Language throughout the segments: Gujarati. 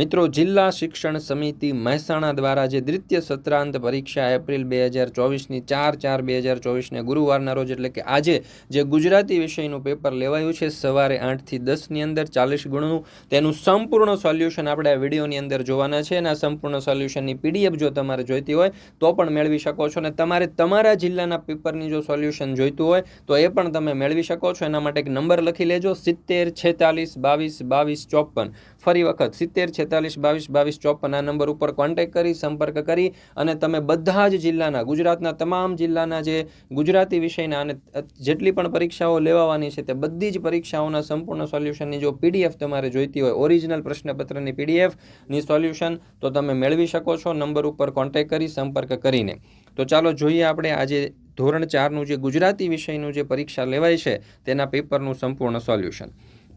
મિત્રો, જિલ્લા શિક્ષણ સમિતિ મહેસાણા દ્વારા જે દ્વિતીય સત્રાંત પરીક્ષા એપ્રિલ બે હજાર ચોવીસની ચાર ચાર બે હજાર ચોવીસને ગુરુવારના રોજ એટલે કે આજે જે ગુજરાતી વિષયનું પેપર લેવાયું છે, સવારે આઠથી દસની અંદર ચાલીસ ગુણનું, તેનું સંપૂર્ણ સોલ્યુશન આપણે આ વિડીયોની અંદર જોવાના છે અને આ સંપૂર્ણ સોલ્યુશનની પીડીએફ જો તમારે જોઈતી હોય, તો પણ મેળવી શકો છો અને તમારે તમારા જિલ્લાના પેપરની જો સોલ્યુશન જોઈતું હોય, તો એ પણ તમે મેળવી શકો છો. એના માટે એક નંબર લખી લેજો, સિત્તેર, છેતાલીસ, બાવીસ બાવીસ, ચોપન. ફરી વખત સિત્તેર, છેતાલીસ, બાવીસ બાવીસ, ચોપન આ નંબર ઉપર કોન્ટેક્ટ કરી, સંપર્ક કરી અને તમે બધા જ જિલ્લાના, ગુજરાતના તમામ જિલ્લાના જે ગુજરાતી વિષયના અને જેટલી પણ પરીક્ષાઓ લેવાની છે તે બધી જ પરીક્ષાઓના સંપૂર્ણ સોલ્યુશનની જો પીડીએફ તમારે જોઈતી હોય ઓરિજિનલ પ્રશ્નપત્રની પીડીએફની સોલ્યુશન તો તમે મેળવી શકો છો નંબર ઉપર કોન્ટેક્ટ કરી, સંપર્ક કરીને. તો ચાલો જોઈએ આપણે આજે ધોરણ ચારનું જે ગુજરાતી વિષયનું જે પરીક્ષા લેવાય છે, તેના પેપરનું સંપૂર્ણ સોલ્યુશન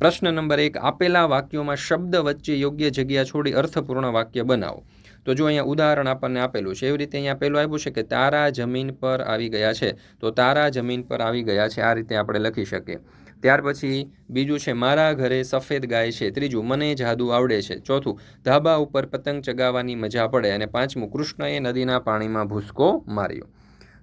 પ્રશ્ન નંબર એક, આપેલા વાક્યોમાં શબ્દ વચ્ચે યોગ્ય જગ્યા છોડી અર્થપૂર્ણ વાક્ય બનાવો. તો જો અહીંયા ઉદાહરણ આપણને આપેલું છે, એવી રીતે અહીંયા પહેલું આપ્યું છે કે તારા જમીન પર આવી ગયા છે. તો તારા જમીન પર આવી ગયા છે, આ રીતે આપણે લખી શકીએ. ત્યાર પછી બીજું છે, મારા ઘરે સફેદ ગાય છે. ત્રીજું, મને જાદુ આવડે છે. ચોથું, ધાબા ઉપર પતંગ ચગાવવાની મજા પડે. અને પાંચમું, કૃષ્ણએ નદીના પાણીમાં ભૂસકો માર્યો.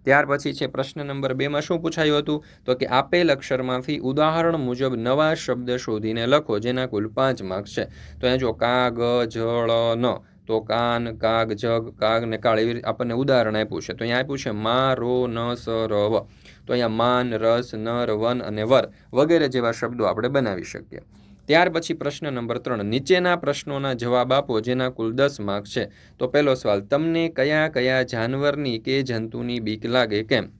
ત્યાર પછી છે પ્રશ્ન નંબર બેમાં શું પૂછાયું હતું? તો કે આપેલ અક્ષરમાંથી ઉદાહરણ મુજબ નવા શબ્દ શોધીને લખો, જેના કુલ પાંચ માર્ક્સ છે. તો અહીંયા જો કાગ, જળ, ન, તો કાન, કાગ, જગ, કાગ ને કાળ એવી આપણને ઉદાહરણ આપ્યું છે. તો અહીંયા આપ્યું છે મા, રો, ન, સ, ર, વ. તો અહીંયા માન, રસ, નર, વન અને વર વગેરે જેવા શબ્દો આપણે બનાવી શકીએ. ત્યાર પછી પ્રશ્ન નંબર ત્રણ. નીચેના પ્રશ્નોના જવાબ આપો, જેના કુલ દસ માર્ક છે. તો પહેલો સવાલ, તમને કયા કયા જાનવરની કે જંતુની બીક લાગે? કેમ?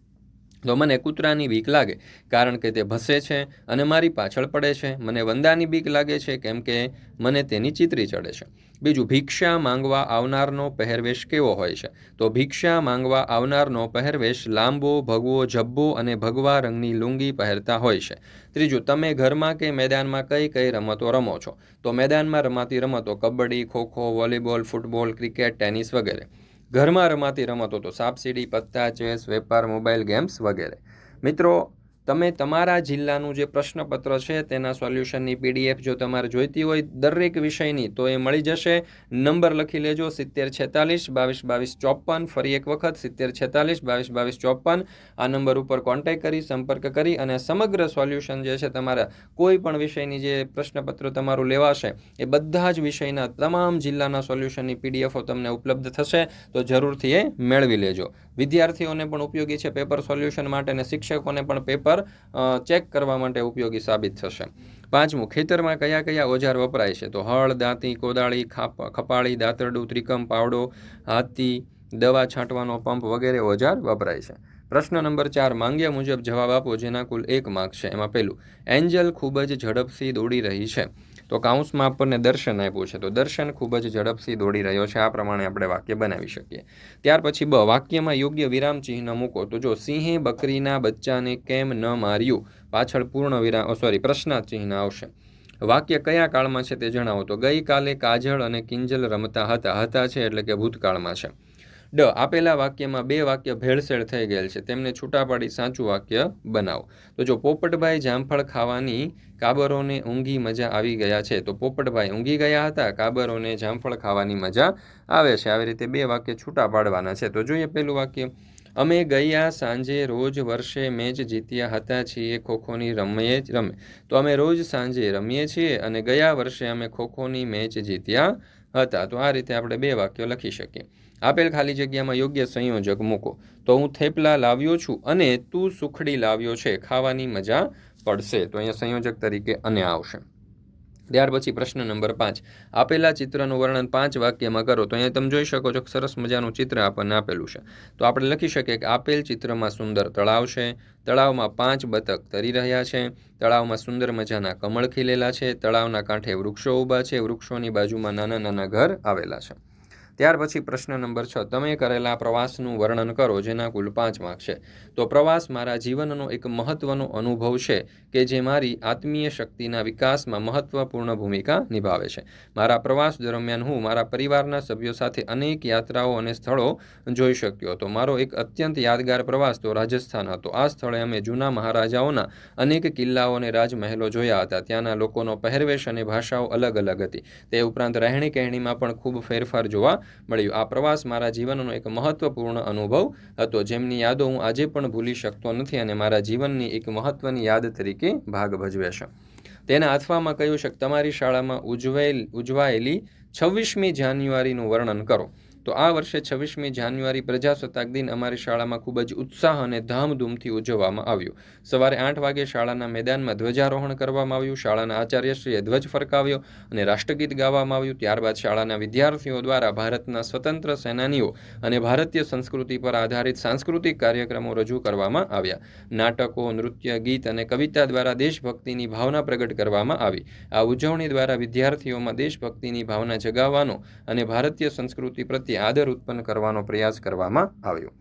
તો મને કૂતરાની બીક લાગે, કારણ કે તે ભસે છે અને મારી પાછળ પડે છે. મને વંદાની બીક લાગે છે, કેમ કે મને તેની ચિત્રી ચડે છે. બીજું, ભિક્ષા માંગવા આવનારનો પહેરવેશ કેવો હોય છે? તો ભિક્ષા માંગવા આવનારનો પહેરવેશ લાંબો, ભગવો, જબ્બો અને ભગવા રંગની લુંગી પહેરતા હોય છે. ત્રીજું, તમે ઘરમાં કે મેદાનમાં કઈ કઈ રમતો રમો છો? તો મેદાનમાં રમાતી રમતો kabaddi, kho kho, volleyball, football, cricket, tennis વગેરે. ઘરમાં રમાતી રમતો તો સાપસીડી પત્તા ચેસ વેપાર મોબાઈલ ગેમ્સ વગેરે. મિત્રો તમે તમારા જિલ્લાનું જે પ્રશ્નપત્ર છે, તેના સોલ્યુશનની પીડીએફ જો તમારે જોઈતી હોય દરેક વિષયની, તો એ મળી જશે. નંબર લખી લેજો સિત્તેર છેતાલીસ, બાવીસ બાવીસ ચોપન. ફરી એક વખત સિત્તેર છેતાલીસ, બાવીસ બાવીસ ચોપન. આ નંબર ઉપર કોન્ટેક્ટ કરી, સંપર્ક કરી અને સમગ્ર સોલ્યુશન જે છે તમારા કોઈ પણ વિષયની જે પ્રશ્નપત્ર તમારું લેવાશે, એ બધા જ વિષયના તમામ જિલ્લાના સોલ્યુશનની પીડીએફો તમને ઉપલબ્ધ થશે, તો જરૂરથી એ મેળવી લેજો. વિદ્યાર્થીઓને પણ ઉપયોગી છે પેપર સોલ્યુશન માટે અને શિક્ષકોને પણ પેપર ચેક કરવા માટે ઉપયોગી સાબિત થશે. પાંચમું, ખેતરમાં કયા કયા ઓજાર વપરાય છે? તો હળ, દાંતી, કોદાળી, ખાપ, ખપાળી, દાંતરડું, ત્રિકમ, પાવડો, હાથી, દવા છાંટવાનો પંપ વગેરે ઓજાર વપરાય છે. પ્રશ્ન નંબર ચાર, માંગ્યા મુજબ જવાબ આપો, જેના કુલ એક માર્ક છે. એમાં પહેલું, એન્જલ ખૂબ જ ઝડપથી દોડી રહી છે. તો કાઉન્સમાં આપણને દર્શન આપ્યું છે. તો દર્શન ખૂબ જ ઝડપથી દોડી રહ્યો છે. આ પ્રમાણે આપણે વાક્ય બનાવી શકીએ. ત્યાર પછી બ, વાક્યમાં યોગ્ય વિરામ ચિહ્ન મૂકો. તો જો સિંહે બકરીના બચ્ચાને કેમ ન માર્યું? પાછળ પૂર્ણ વિરામ સોરી પ્રશ્નાર્થ ચિહ્ન આવશે. વાક્ય કયા કાળમાં છે તે જણાવો. તો ગઈકાલે કાજળ અને કિંજલ રમતા હતા. હતા છે એટલે કે ભૂતકાળમાં છે. ડ આપેલા વાક્યમાં બે વાક્ય ભેળસેળ થઈ ગયેલ છે. તેમને છૂટા પાડી સાચું વાક્ય બનાવો. તો જો પોપટભાઈ જામફળ ખાવાની કાબરોને ઊંઘી મજા આવી ગયા છે, તો પોપટભાઈ ઊંઘી ગયા હતા, કાબરોને જામફળ ખાવાની મજા આવે છે. આવી રીતે બે વાક્ય છૂટા પાડવાના છે. તો જોઈએ પેલું વાક્ય. અમે ગયા સાંજે રોજ વર્ષે મેચ જીત્યા હતા છીએ, ખોખોની રમીએ રમે. તો અમે રોજ સાંજે રમીએ છીએ અને ગયા વર્ષે અમે ખોખોની મેચ જીત્યા હતા, તો આ રીતે આપણે બે વાક્યો લખી શકીએ. આપેલ ખાલી જગ્યામાં યોગ્ય સંયોજક મૂકો. તો હું થેપલા લાવ્યો છું અને તું સુખડી લાવ્યો છે, ખાવાની મજા પડશે. તો અહીંયા સંયોજક તરીકે અને આવશે. ત્યાર પછી પ્રશ્ન નંબર પાંચ. આપેલા ચિત્રનું વર્ણન પાંચ વાક્યમાં કરો, તો અહીંયા તમે જોઈ શકો છો સરસ મજાનું ચિત્ર આપણને આપેલું છે. તો આપણે લખી શકીએ કે આપેલ ચિત્રમાં સુંદર તળાવ છે, તળાવમાં પાંચ બતક તરી રહ્યા છે, તળાવમાં સુંદર મજાના કમળ ખીલેલા છે, તળાવના કાંઠે વૃક્ષો ઊભા છે, વૃક્ષોની બાજુમાં નાના નાના ઘર આવેલા છે. ત્યાર પછી પ્રશ્ન નંબર છ. તમે કરેલા પ્રવાસનું વર્ણન કરો, જેના કુલ પાંચ માર્ક છે. તો પ્રવાસ મારા જીવનનો એક મહત્વનો અનુભવ છે કે જે મારી આત્મીય શક્તિના વિકાસમાં મહત્વપૂર્ણ ભૂમિકા નિભાવે છે. મારા પ્રવાસ દરમિયાન હું મારા પરિવારના સભ્યો સાથે અનેક યાત્રાઓ અને સ્થળો જોઈ શક્યો હતો. મારો એક અત્યંત યાદગાર પ્રવાસ તો રાજસ્થાન હતો. આ સ્થળે અમે જૂના મહારાજાઓના અનેક કિલ્લાઓ અને રાજમહેલો જોયા હતા. ત્યાંના લોકોનો પહેરવેશ અને ભાષાઓ અલગ અલગ હતી. તે ઉપરાંત રહેણી કહેણીમાં પણ ખૂબ ફેરફાર જોવા મળ્યું. આ પ્રવાસ મારા જીવનનો એક મહત્વપૂર્ણ અનુભવ હતો. જેમની યાદો હું આજે પણ ભૂલી શકતો નથી અને મારા જીવનની એક મહત્વની યાદ તરીકે ભાગ ભજવે છે. તેના અથવામાં કહ્યું છે કે તમારી શાળામાં ઉજવેલ, ઉજવાયેલી છવ્વીસમી જાન્યુઆરીનું વર્ણન કરો. તો આ વર્ષે છવ્વીસમી જાન્યુઆરી પ્રજાસત્તાક દિન અમારી શાળામાં ખૂબ જ ઉત્સાહ અને ધામધૂમથી ઉજવવામાં આવ્યું. સવારે આઠ વાગે શાળાના મેદાનમાં ધ્વજારોહણ કરવામાં આવ્યું, શાળાના આચાર્યશ્રીએ ધ્વજ ફરકાવ્યો અને રાષ્ટ્રગીત ગાવામાં આવ્યું. ત્યારબાદ શાળાના વિદ્યાર્થીઓ દ્વારા ભારતના સ્વતંત્ર સેનાનીઓ અને ભારતીય સંસ્કૃતિ પર આધારિત સાંસ્કૃતિક કાર્યક્રમો રજૂ કરવામાં આવ્યા. નાટકો, નૃત્ય, ગીત અને કવિતા દ્વારા દેશભક્તિની ભાવના પ્રગટ કરવામાં આવી. આ ઉજવણી દ્વારા વિદ્યાર્થીઓમાં દેશભક્તિની ભાવના જગાવવાનો અને ભારતીય સંસ્કૃતિ પ્રત્યે આદર ઉત્પન્ન કરવાનો પ્રયાસ કરવામાં આવ્યો.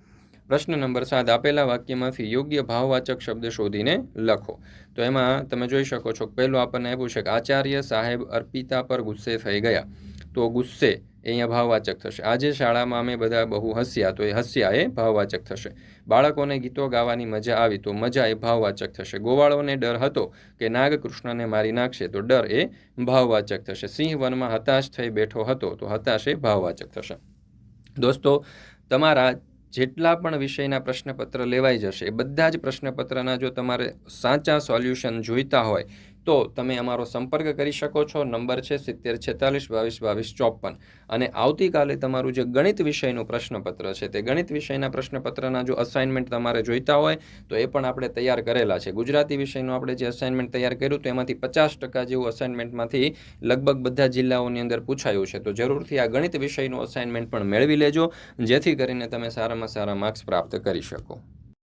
પ્રશ્ન નંબર સાત, આપેલા વાક્યમાંથી યોગ્ય ભાવવાચક શબ્દ શોધીને લખો. તો એમાં તમે જોઈ શકો છો પહેલું આપણને આપ્યું છે કે આચાર્ય સાહેબ અર્પિતા પર ગુસ્સે થઈ ગયા. તો ગુસ્સે એ અહીંયા ભાવવાચક થશે. આજે શાળામાં અમે બધા બહુ હસ્યા, તો એ હસ્યા એ ભાવવાચક થશે. બાળકોને ગીતો ગાવાની મજા આવી, તો મજા એ ભાવવાચક થશે. ગોવાળોને ડર હતો કે નાગ કૃષ્ણને મારી નાખશે, તો ડર એ ભાવવાચક થશે. સિંહ વનમાં હતાશ થઈ બેઠો હતો, તો હતાશ એ ભાવવાચક થશે. દોસ્તો, તમારા જેટલા પણ વિષયના પ્રશ્નપત્ર લેવાઈ જશે બધા જ પ્રશ્નપત્રના જો તમારે સાચા સોલ્યુશન જોઈતા હોય તો તમે અમારો સંપર્ક કરી શકો છો. નંબર છે સિત્તેર છેતાલીસ બાવીસ બાવીસ ચોપન. અને આવતીકાલે તમારું જે ગણિત વિષયનું પ્રશ્નપત્ર છે, તે ગણિત વિષયના પ્રશ્નપત્રના જો અસાઇનમેન્ટ તમારે જોઈતા હોય, તો એ પણ આપણે તૈયાર કરેલા છે. ગુજરાતી વિષયનું આપણે જે અસાઇનમેન્ટ તૈયાર કર્યું, તો એમાંથી પચાસ ટકા જેવું અસાઇનમેન્ટમાંથી લગભગ બધા જિલ્લાઓની અંદર પૂછાયું છે. તો જરૂરથી આ ગણિત વિષયનું અસાઇનમેન્ટ પણ મેળવી લેજો, જેથી કરીને તમે સારામાં સારા માર્ક્સ પ્રાપ્ત કરી શકો.